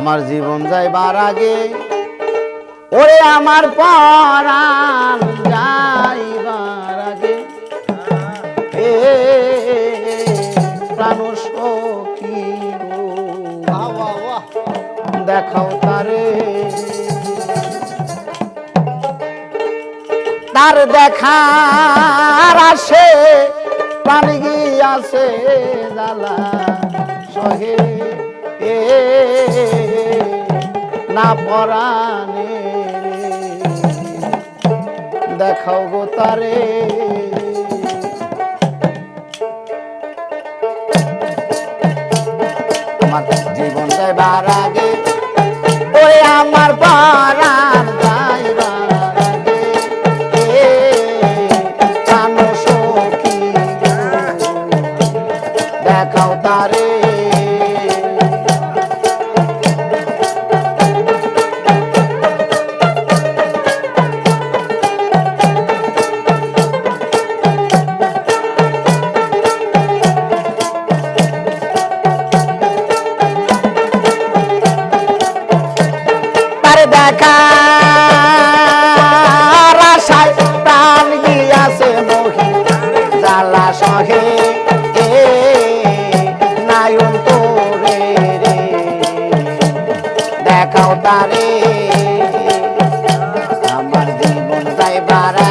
আমার জীবন যাইবার আগে, ওরে আমার পরাণ যাইবার আগে। এ, প্রাণ দেখাও তারে। তার দেখার আসে, প্রাণ গিয়াছে, জ্বালা সহে। না পরাণে। দেখাও গো তারে। আমার জীবন যাইবার আগে ওই আমার পরাণ সহে নায়ন তোরে রে। দেখাও তারে আমার জীবন তাই আগে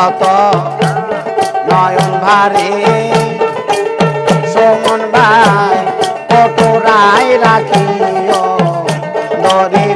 যত নয়ন ভারে সোমন ভাই কটরাই রাখিও দরি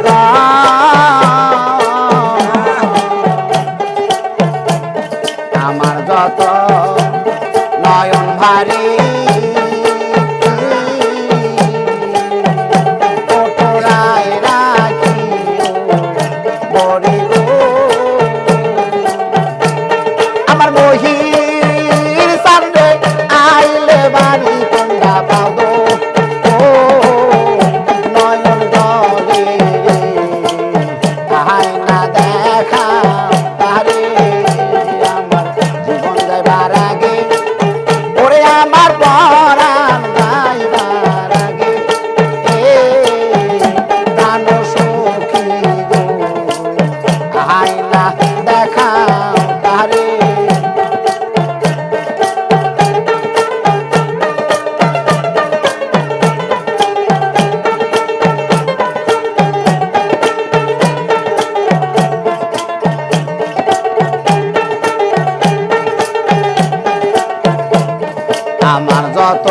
আমার যত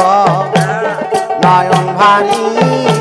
নয়ন ভারী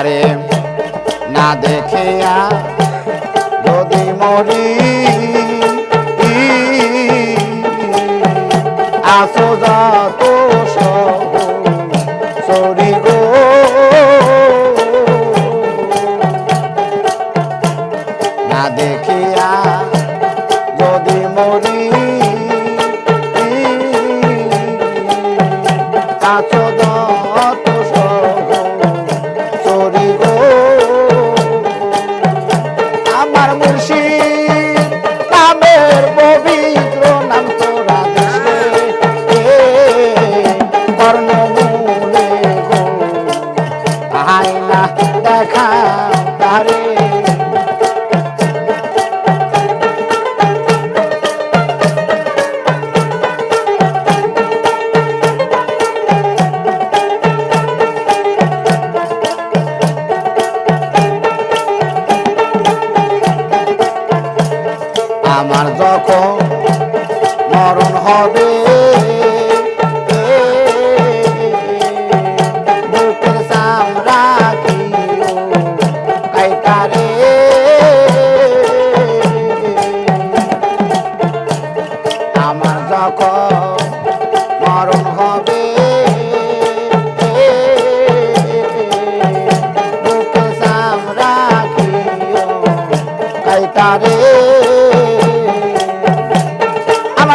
আরে না দেখিয়া যদি মরি আসো যত যখন মরণ হবে বুকের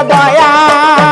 দয়া